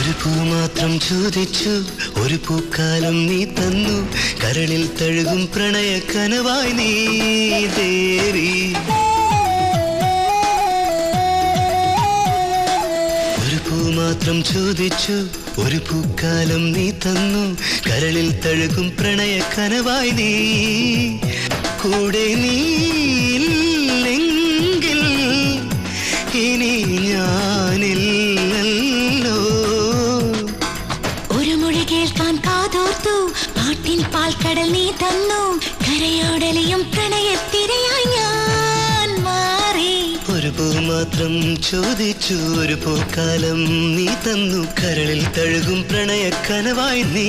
ഒരു പൂ മാത്രം ചോദിച്ചു ഒരു പൂക്കാലം നീ തന്നു. കരളിൽ തഴുകും പ്രണയ കനവായി നീ ഒരു പൂ മാത്രം ചോദിച്ചു ഒരു പൂക്കാലം നീ തന്നു. കരളിൽ തഴുകും പ്രണയ കനവായി നീ. കൂടെ നീ ഇനി ഞാനില്ലല്ലോ കാതോർത്തു പാട്ടിൻ പാൽക്കടൽ നീ തന്നു. കരയോടലിയും പ്രണയത്തിരയായി ഞാൻ മാറി. ഒരു പൂ മാത്രം ചോദിച്ചു ഒരു പൂക്കാലം നീ തന്നു. കരളിൽ തഴുകും പ്രണയ കനവായി നീ.